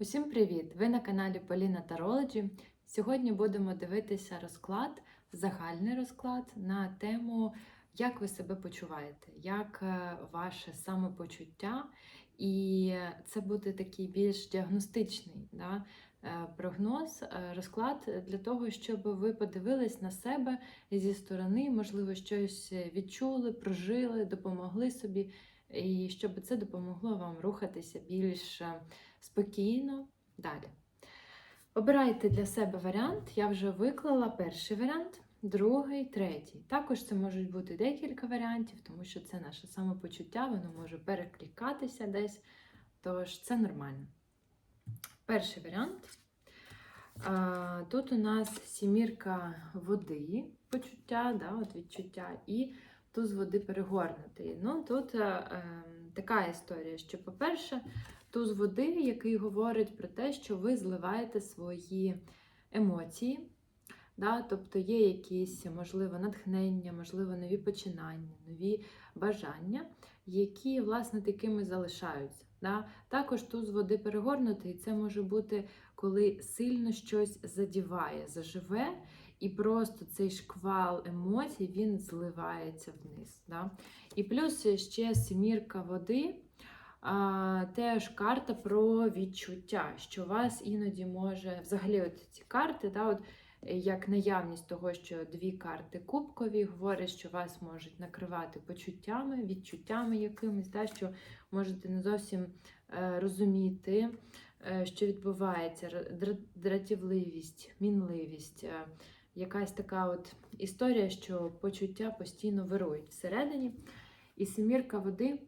Усім привіт! Ви на каналі Поліна Тарологі. Сьогодні будемо дивитися розклад, загальний розклад на тему, як ви себе почуваєте, як е, ваше самопочуття, і це буде такий більш діагностичний да, е, прогноз, е, розклад для того, щоб ви подивились на себе зі сторони, можливо, щось відчули, прожили, допомогли собі, і щоб це допомогло вам рухатися більш спокійно далі. Обирайте для себе варіант. Я вже виклала перший варіант, другий, третій. Також це можуть бути декілька варіантів, тому що це наше самопочуття, воно може перекликатися десь, тож це нормально. Перший варіант. Тут у нас сімірка води, почуття, да, от відчуття, і туз води перегорнутий. Ну, Тут е, е, така історія, що, по-перше, туз води, який говорить про те, що ви зливаєте свої емоції. Да? Тобто є якісь, можливо, натхнення, можливо, нові починання, нові бажання, які, власне, такими залишаються. Да? Також туз води перегорнутий, це може бути, коли сильно щось задіває, заживе, і просто цей шквал емоцій він зливається вниз. Да? І плюс ще семірка води. А, Теж карта про відчуття, що вас іноді може взагалі от ці карти, да, от, як наявність того, що дві карти кубкові говорять, що вас можуть накривати почуттями, відчуттями якимись, да, що можете не зовсім е, розуміти, е, що відбувається, дратівливість, мінливість. Е, якась така от історія, що почуття постійно вирують всередині. І семірка води.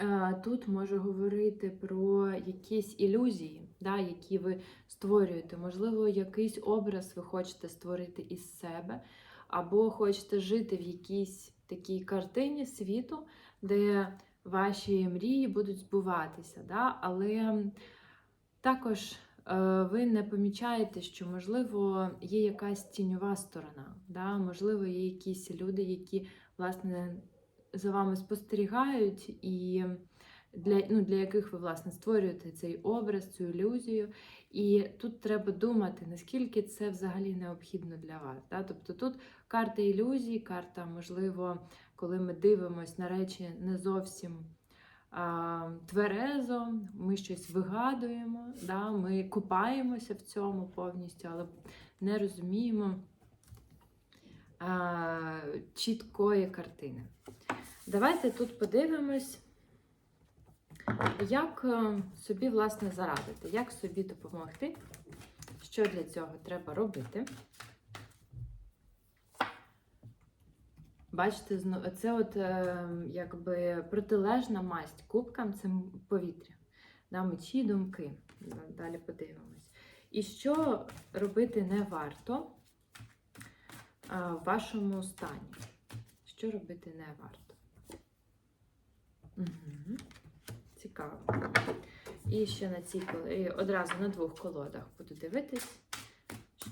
Е, Тут може говорити про якісь ілюзії, да, які ви створюєте. Можливо, якийсь образ ви хочете створити із себе, або хочете жити в якійсь такій картині світу, де ваші мрії будуть збуватися. Да? Але також е, ви не помічаєте, що, можливо, є якась тіньова сторона, да? можливо, є якісь люди, які, власне, за вами спостерігають, і для, ну, для яких ви власне створюєте цей образ, цю ілюзію. І тут треба думати, наскільки це взагалі необхідно для вас. Да? Тобто тут карта ілюзій, карта, можливо, коли ми дивимося на речі не зовсім тверезо, ми щось вигадуємо, да? ми купаємося в цьому повністю, але не розуміємо а, чіткої картини. Давайте тут подивимось, як е, собі, власне, зарадити, як собі допомогти, що для цього треба робити. Бачите, це от е, якби протилежна масть кубкам це повітря. Да, мечі, думки. Далі подивимось. І що робити не варто в вашому стані? Що робити не варто? Угу. Цікаво. І ще на цій і одразу на двох колодах буду дивитись,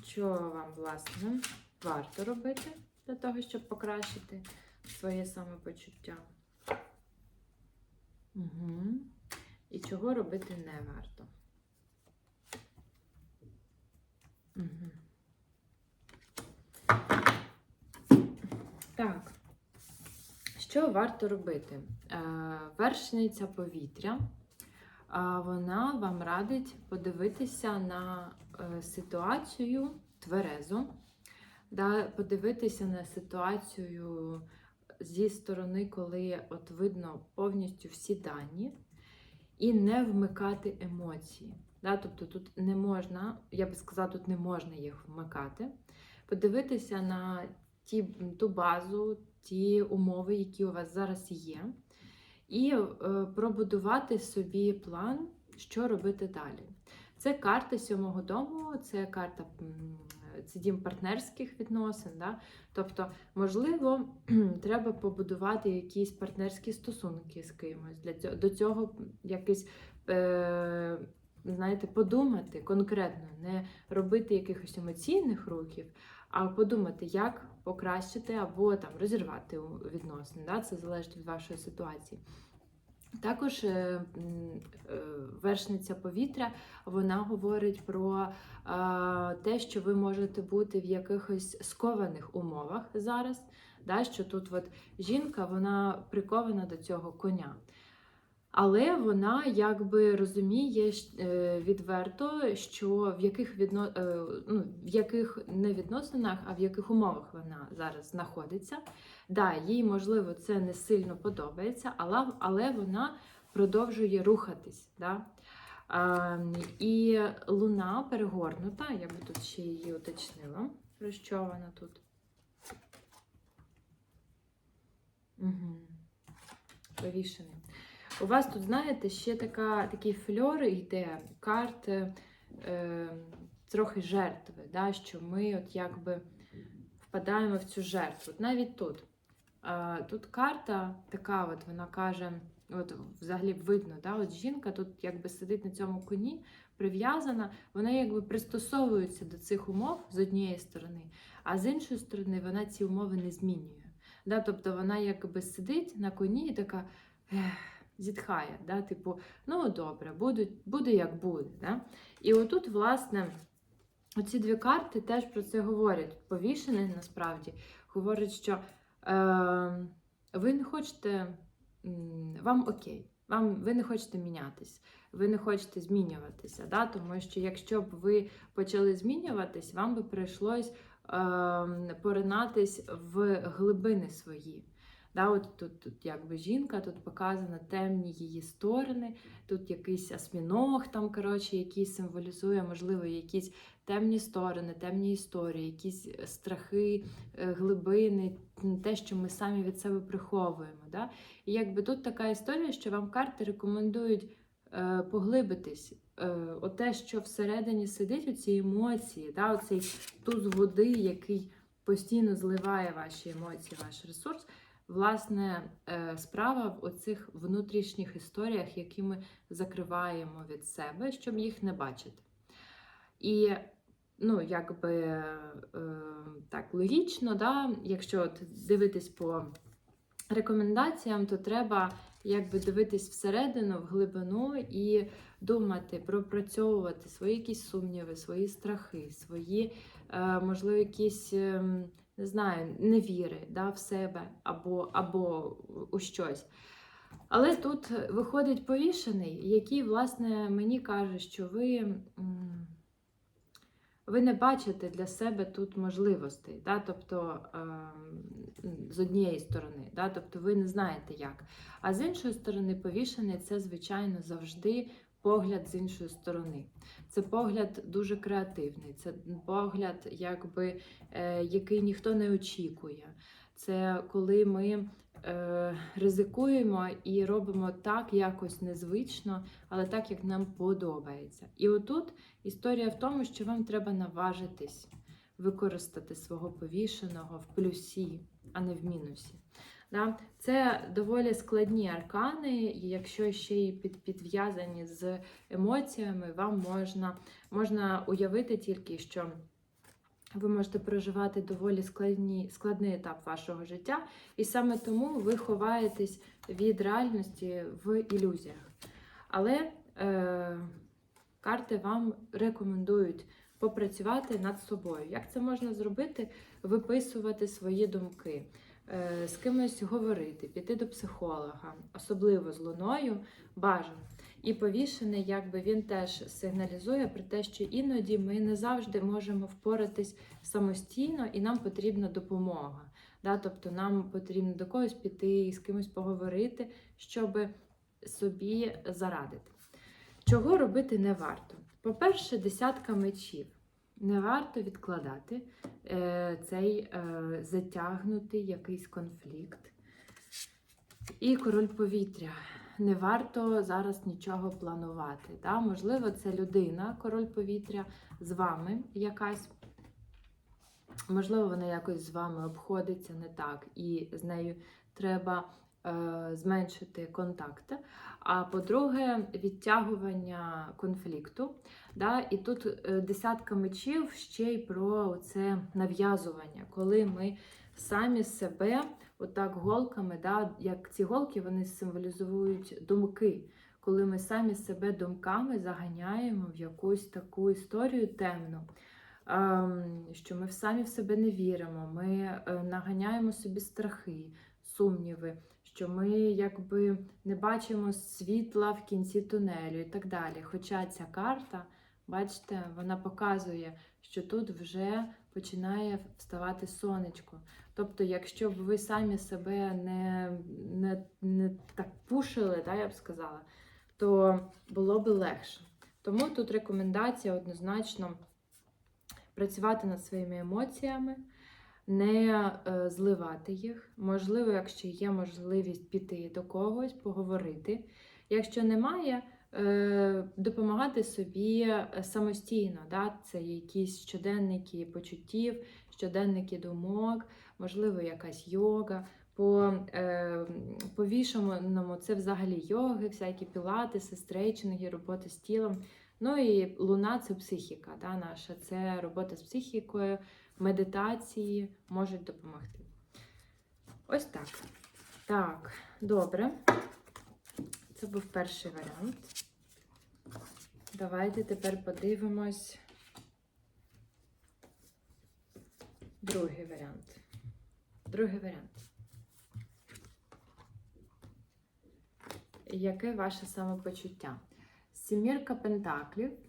що вам, власне, варто робити для того, щоб покращити своє самопочуття. Угу. І чого робити не варто. Угу. Так. Що варто робити? Е, Вершниця повітря. Вона вам радить подивитися на е, ситуацію тверезо, подивитися на ситуацію зі сторони, коли от видно повністю всі дані, і не вмикати емоції. Тобто тут не можна, я би сказала, тут не можна їх вмикати. Подивитися на ті, ту базу, ті умови, які у вас зараз є, і е, пробудувати собі план, що робити далі. Це карта сьомого дому, це карта це дім партнерських відносин. Да? Тобто, можливо, треба побудувати якісь партнерські стосунки з кимось. Для цього, до цього якийсь, е, знаєте, подумати конкретно, не робити якихось емоційних рухів, а подумати, як покращити або там розірвати відносини. Да? Це залежить від вашої ситуації. Також е, е, вершниця повітря вона говорить про е, те, що ви можете бути в якихось скованих умовах зараз. Да, що тут от жінка вона прикована до цього коня. Але вона якби розуміє е, відверто, що в яких відно... е, ну, в яких не відносинах, а в яких умовах вона зараз знаходиться. Да, їй, можливо, це не сильно подобається, але, але вона продовжує рухатись. Да? А, і луна перегорнута, я би тут ще її уточнила, про що вона тут. Угу. Повішений. У вас тут, знаєте, ще така, такий фльор йде карт е, трохи жертви, да, що ми от якби впадаємо в цю жертву. Навіть тут. Е, тут карта така, от вона каже, от взагалі видно, да, от жінка тут якби сидить на цьому коні, прив'язана, вона якби пристосовується до цих умов з однієї сторони, а з іншої сторони вона ці умови не змінює. Да, Тобто вона якби сидить на коні і така. Ех, зітхає, да? типу, ну добре, буде, буде як буде. Да? І отут, власне, оці дві карти теж про це говорять. Повішений насправді говорить, що е, ви не хочете, вам окей, вам, ви не хочете мінятись, ви не хочете змінюватися. Да? Тому що якщо б ви почали змінюватись, вам би прийшлось е, поринатись в глибини свої. Да, от Тут тут якби жінка, тут показано темні її сторони, тут якийсь осьміног, там, коротше, який символізує, можливо, якісь темні сторони, темні історії, якісь страхи, е, глибини, те, що ми самі від себе приховуємо. Да? І якби тут така історія, що вам карти рекомендують е, поглибитись. Е, Оте, що всередині сидить, оці емоції, да? оцей туз води, який постійно зливає ваші емоції, ваш ресурс власне е, справа в оцих внутрішніх історіях, які ми закриваємо від себе, щоб їх не бачити. І Ну, якби е, так логічно, да? якщо от дивитись по рекомендаціям, то треба якби дивитись всередину, в глибину і думати, пропрацьовувати свої якісь сумніви, свої страхи, свої, е, можливо, якісь ем, не знаю, невіри да, в себе або, або у щось. Але тут виходить повішений, який, власне, мені каже, що ви ви не бачите для себе тут можливостей, да? тобто з однієї сторони, да? тобто ви не знаєте як. А з іншої сторони, повішений це, звичайно, завжди погляд з іншої сторони. Це погляд дуже креативний, це погляд, якби, е, який ніхто не очікує. Це коли ми е, ризикуємо і робимо так якось незвично, але так, як нам подобається. І отут історія в тому, що вам треба наважитись використати свого повішеного в плюсі, а не в мінусі. Да? Це доволі складні аркани, і якщо ще й під, підв'язані з емоціями, вам можна, можна уявити тільки, що. Ви можете проживати доволі складні, складний етап вашого життя, і саме тому ви ховаєтесь від реальності в ілюзіях. Але е, карти вам рекомендують попрацювати над собою. Як це можна зробити? Виписувати свої думки. Е, з кимось говорити, піти до психолога, особливо з луною, бажано. І повішений, якби він теж сигналізує про те, що іноді ми не завжди можемо впоратись самостійно і нам потрібна допомога. Да? Тобто нам потрібно до когось піти з кимось поговорити, щоб собі зарадити. Чого робити не варто? По-перше, десятка мечів. Не варто відкладати е, цей е, затягнутий якийсь конфлікт. І король повітря. Не варто зараз нічого планувати. Да? Можливо, це людина, король повітря, з вами якась. Можливо, вона якось з вами обходиться не так, і з нею треба зменшити контакти. А по-друге, відтягування конфлікту. Да? І тут е, десятка мечів ще й про це нав'язування, коли ми самі себе отак голками, да, як ці голки вони символізують думки, коли ми самі себе думками заганяємо в якусь таку історію темну. ем, Що ми самі в себе не віримо, ми е, наганяємо собі страхи, сумніви, що ми якби не бачимо світла в кінці тунелю і так далі. Хоча ця карта, бачите, вона показує, що тут вже починає вставати сонечко. Тобто, якщо б ви самі себе не, не, не так пушили, да, я б сказала, то було б легше. Тому тут рекомендація однозначно працювати над своїми емоціями, не е, зливати їх. Можливо, якщо є можливість піти до когось, поговорити. Якщо немає, е, допомагати собі е, самостійно. Да? Це якісь щоденники почуттів, щоденники думок, можливо, якась йога. По е, повішеному це взагалі йоги, всякі пілатеси, стрейчинги, роботи з тілом. Ну і луна це психіка, да, наша. Це робота з психікою, медитації можуть допомогти. Ось так. Так, добре. Це був перший варіант. Давайте тепер подивимось другий варіант. Другий варіант. Яке ваше самопочуття? Сімірка пентаклів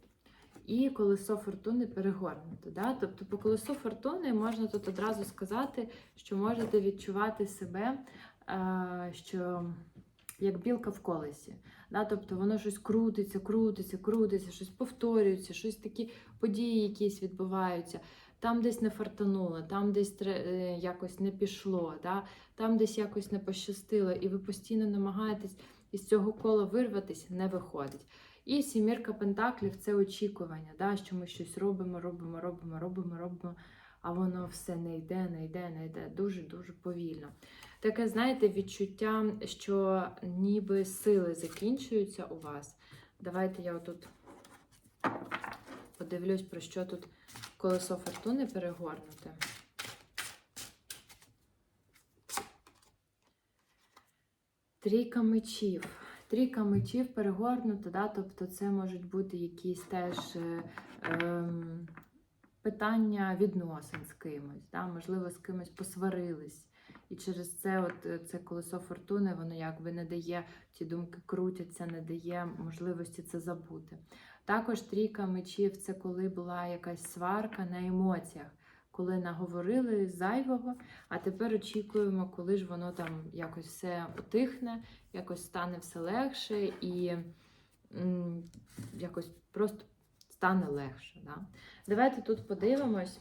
і колесо фортуни перегорнуто. Да? Тобто, по колесу фортуни можна тут одразу сказати, що можете відчувати себе, е, що як білка в колесі. Да? Тобто воно щось крутиться, крутиться, крутиться, щось повторюється, щось такі події якісь відбуваються. Там десь не фартануло, там десь е, якось не пішло, да? там десь якось не пощастило, і ви постійно намагаєтесь із цього кола вирватися, не виходить. І сімірка пентаклів це очікування, да? що ми щось робимо, робимо, робимо, робимо, робимо, а воно все не йде, не йде, не йде. Дуже-дуже повільно. Таке, знаєте, відчуття, що ніби сили закінчуються у вас. Давайте я отут подивлюсь, про що тут колесо фортуни перегорнуте. Трійка мечів. Трійка мечів перегорнута, да? тобто це можуть бути якісь теж е, ем, питання відносин з кимось, да? можливо, з кимось посварились. І через це, от е, це колесо фортуни, воно якби не дає, ці думки крутяться, не дає можливості це забути. Також трійка мечів це коли була якась сварка на емоціях, коли наговорили зайвого, а тепер очікуємо, коли ж воно там якось все утихне, якось стане все легше і якось просто стане легше. Да? Давайте тут подивимось.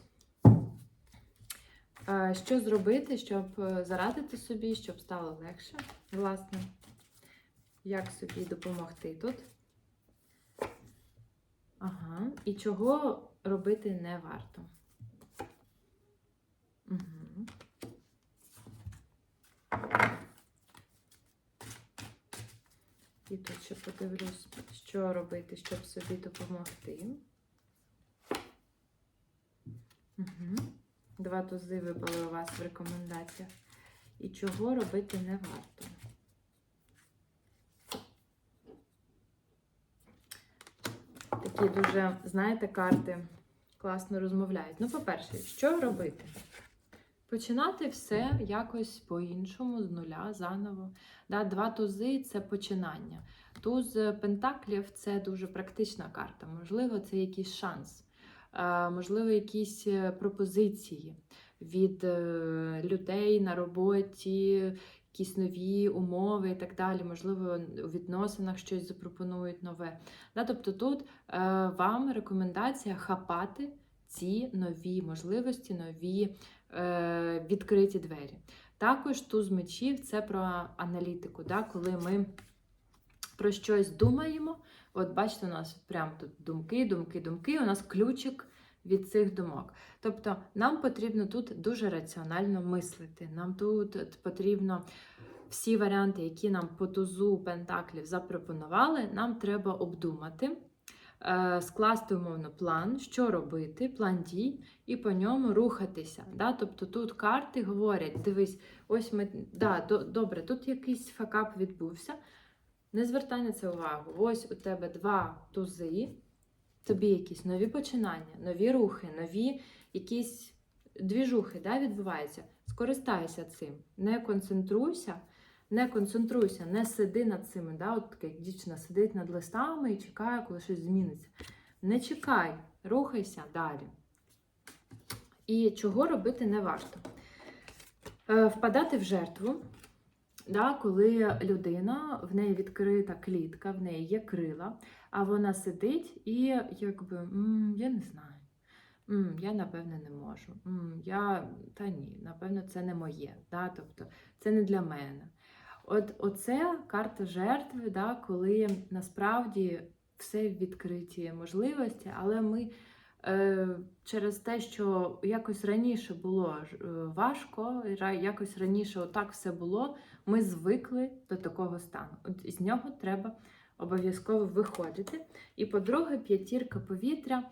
Е, Що зробити, щоб е, зарадити собі, щоб стало легше, власне, як собі допомогти тут? Ага, і чого робити не варто? Угу. І тут ще подивлюсь, що робити, щоб собі допомогти. Угу. Два тузи випали у вас в рекомендаціях. І чого робити не варто. Такі дуже, знаєте, карти класно розмовляють. Ну, по-перше, що робити? Починати все якось по-іншому, з нуля, заново. Да, Два тузи це починання. Туз Пентаклів це дуже практична карта. Можливо, це якийсь шанс, Е, можливо, якісь е, пропозиції від е, людей на роботі, якісь нові умови і так далі. Можливо, у відносинах щось запропонують нове. Да, тобто тут вам рекомендація хапати ці нові можливості, нові відкриті двері. Також туз мечів це про аналітику, да, коли ми про щось думаємо. От бачите, у нас прямо тут думки, думки, думки, у нас ключик від цих думок. Тобто нам потрібно тут дуже раціонально мислити. Нам тут потрібно всі варіанти, які нам по тузу Пентаклів запропонували, нам треба обдумати, е, скласти умовно план, що робити, план дій, і по ньому рухатися. Да? Тобто тут карти говорять: дивись, ось ми да, до, добре, тут якийсь факап відбувся. Не звертай на це увагу. Ось у тебе два тузи, тобі якісь нові починання, нові рухи, нові якісь двіжухи да, відбуваються. Скористайся цим, не концентруйся, не концентруйся, не сиди над цими. Да? От така дівчина сидить над листами і чекає, коли щось зміниться. Не чекай, рухайся далі. І чого робити не варто. Е, Впадати в жертву, да, коли людина, в неї відкрита клітка, в неї є крила, а вона сидить і якби «М, я не знаю. М, я напевне не можу. М, я та ні, напевно, це не моє. Да? Тобто це не для мене. От оце карта жертви, да, коли насправді все відкриті можливості, але ми е, через те, що якось раніше було е, важко, якось раніше отак все було, ми звикли до такого стану. От з нього треба обов'язково виходити. І по-друге, п'ятірка повітря.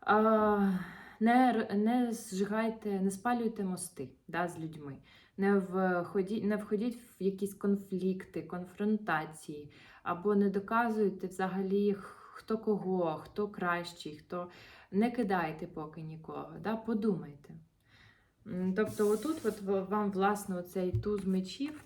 А, не, не зжигайте, не спалюйте мости да, з людьми, не, входіть, не входіть в якісь конфлікти, конфронтації, або не доказуйте взагалі, хто кого, хто кращий, хто не кидайте поки нікого, да, подумайте. Тобто, отут от вам, власне, оцей туз мечів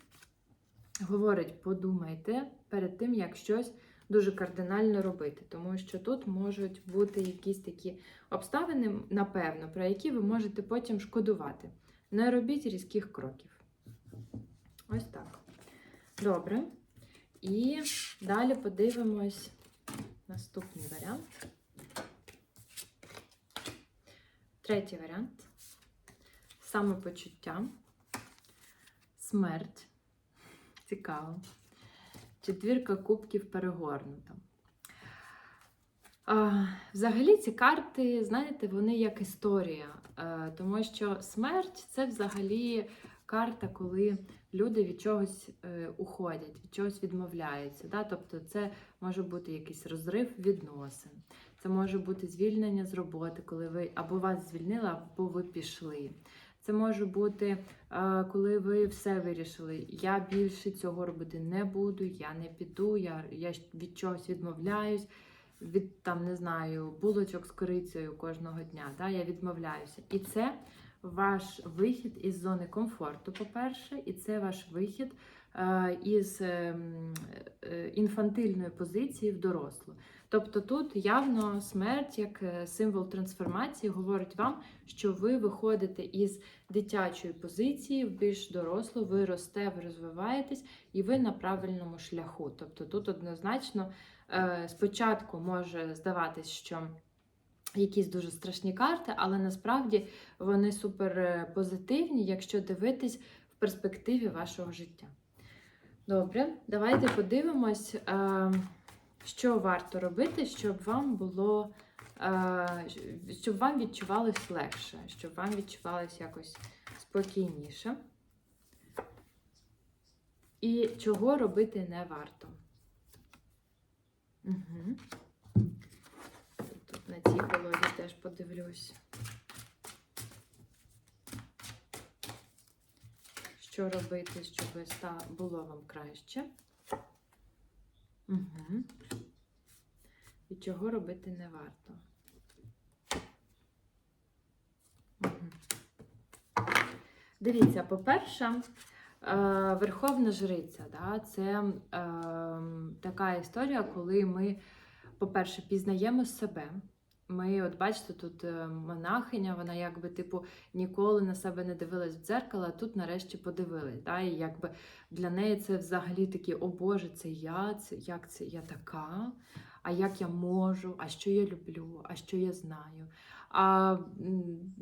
говорить, подумайте перед тим, як щось дуже кардинально робити, тому що тут можуть бути якісь такі обставини, напевно, про які ви можете потім шкодувати. Не робіть різких кроків. Ось так. Добре. І далі подивимось наступний варіант. Третій варіант. Самопочуття. Смерть. Цікаво. Четвірка кубків перегорнута. Взагалі ці карти, знаєте, вони як історія, е, тому що смерть це взагалі карта, коли люди від чогось е, уходять, від чогось відмовляються. Да? Тобто це може бути якийсь розрив відносин, це може бути звільнення з роботи, коли ви або вас звільнили, або ви пішли. Це може бути, е, коли ви все вирішили. Я більше цього робити не буду, я не піду, я, я від чогось відмовляюсь від там не знаю булочок з корицею кожного дня. Да, я відмовляюся. І це ваш вихід із зони комфорту, по-перше, і це ваш вихід е, із ем, е, інфантильної позиції в дорослу. Тобто тут явно смерть як е, символ трансформації говорить вам, що ви виходите із дитячої позиції в більш дорослу, ви росте, ви розвиваєтесь і ви на правильному шляху. Тобто тут однозначно е, спочатку може здаватись, що якісь дуже страшні карти, але насправді вони супер е, позитивні, якщо дивитись в перспективі вашого життя. Добре, давайте подивимось, е, що варто робити, щоб вам було, е, щоб вам відчувалось легше, щоб вам відчувалось якось спокійніше. І чого робити не варто. Угу. Тут на цій колоді теж подивлюсь. Що робити, щоб було вам краще. Угу. І чого робити не варто. Угу. Дивіться, по-перше, Верховна Жриця, да, це е, така історія, коли ми, по-перше, пізнаємо себе. Ми, от бачите, тут е, монахиня, вона якби типу ніколи на себе не дивилась в дзеркало, а тут нарешті подивилась. Да? І якби для неї це взагалі такі, о Боже, це я, це як це я така, а як я можу, а що я люблю, а що я знаю. А,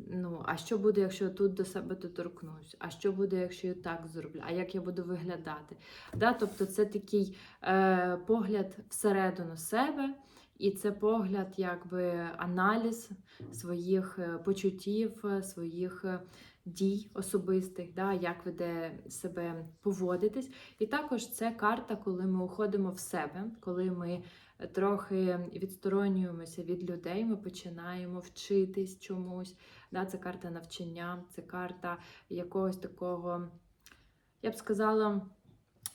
ну, а що буде, якщо я тут до себе доторкнусь? А що буде, якщо я так зроблю? А як я буду виглядати? Да? Тобто це такий е, погляд всередину себе. І це погляд, якби аналіз своїх е, почуттів, е, своїх е, дій особистих, да, як ви де себе поводитесь. І також це карта, коли ми уходимо в себе, коли ми трохи відсторонюємося від людей, ми починаємо вчитись чомусь. Да, Це карта навчання, це карта якогось такого, я б сказала,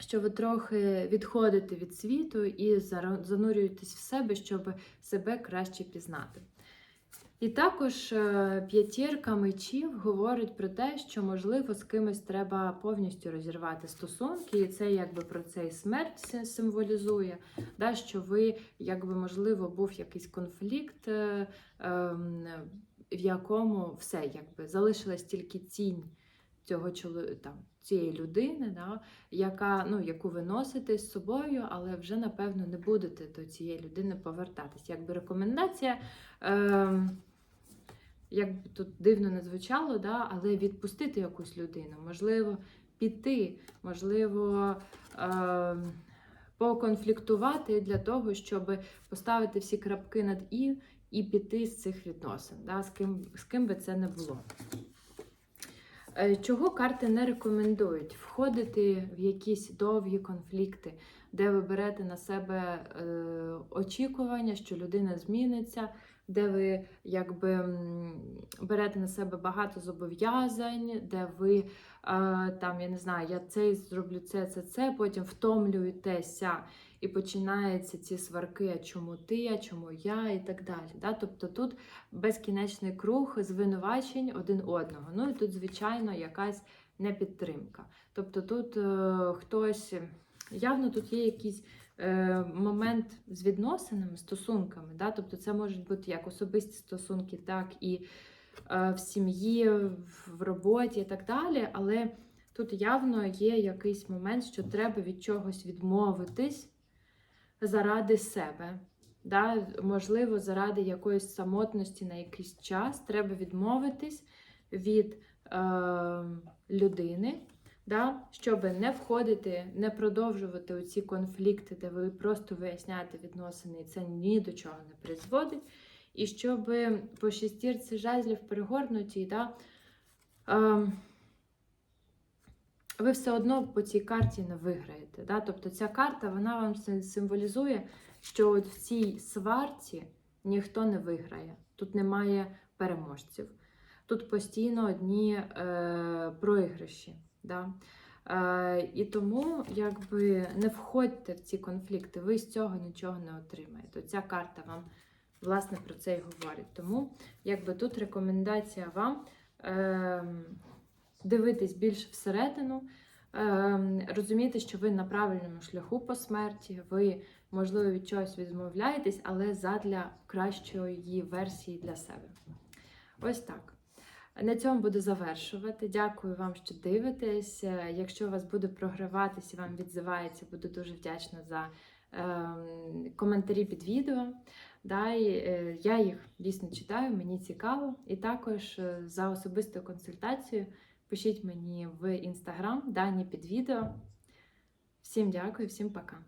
що ви трохи відходите від світу і занурюєтесь в себе, щоб себе краще пізнати. І також е, п'ятірка мечів говорить про те, що можливо з кимось треба повністю розірвати стосунки, і це якби про це і смерть символізує. Да, що ви, якби можливо, був якийсь конфлікт, е, ем, в якому все якби залишилась тільки тінь цього там, цієї людини, да, яка, ну, яку ви носите з собою, але вже напевно не будете до цієї людини повертатись. Якби рекомендація. Ем, як би тут дивно не звучало, да, але відпустити якусь людину, можливо, піти, можливо, е, поконфліктувати для того, щоб поставити всі крапки над і і піти з цих відносин, да, з, ким, з ким би це не було. Е, Чого карти не рекомендують? Входити в якісь довгі конфлікти, де ви берете на себе е, очікування, що людина зміниться, де ви якби берете на себе багато зобов'язань, де ви е, там, я не знаю, я це зроблю це, це, це, потім втомлюєтеся і починаються ці сварки, а чому ти, а чому я, і так далі. Да? Тобто тут безкінечний круг звинувачень один одного. Ну і тут, звичайно, якась непідтримка. Тобто тут е, хтось явно тут є якийсь е, момент з відносинами, стосунками. Да? Тобто це можуть бути як особисті стосунки, так і е, в сім'ї, в роботі і так далі. Але тут явно є якийсь момент, що треба від чогось відмовитись заради себе. Да? Можливо, заради якоїсь самотності на якийсь час треба відмовитись від е, людини, да? щоб не входити, не продовжувати оці конфлікти, де ви просто виясняєте відносини, і це ні до чого не призводить. І щоб по шестірці жезлів перегорнуті, да, е, ви все одно по цій карті не виграєте. Да? Тобто ця карта вона вам символізує, що от в цій сварці ніхто не виграє. Тут немає переможців. Тут постійно одні е, проіграші. Да? Е, і тому якби не входьте в ці конфлікти, ви з цього нічого не отримаєте. Ця карта вам власне про це і говорить. Тому якби тут рекомендація вам. Е, дивитись більш всередину, ем, розуміти, що ви на правильному шляху по смерті, ви, можливо, від чогось відмовляєтесь, але задля кращої версії для себе. Ось так. На цьому буду завершувати. Дякую вам, що дивитесь. Е, Якщо у вас буде програватися, вам відзивається, буду дуже вдячна за ем, коментарі під відео. Да, і, е, я їх дійсно читаю, мені цікаво. І також е, за особисту консультацію пишіть мені в інстаграм, дані під відео. Всім дякую, всім пока.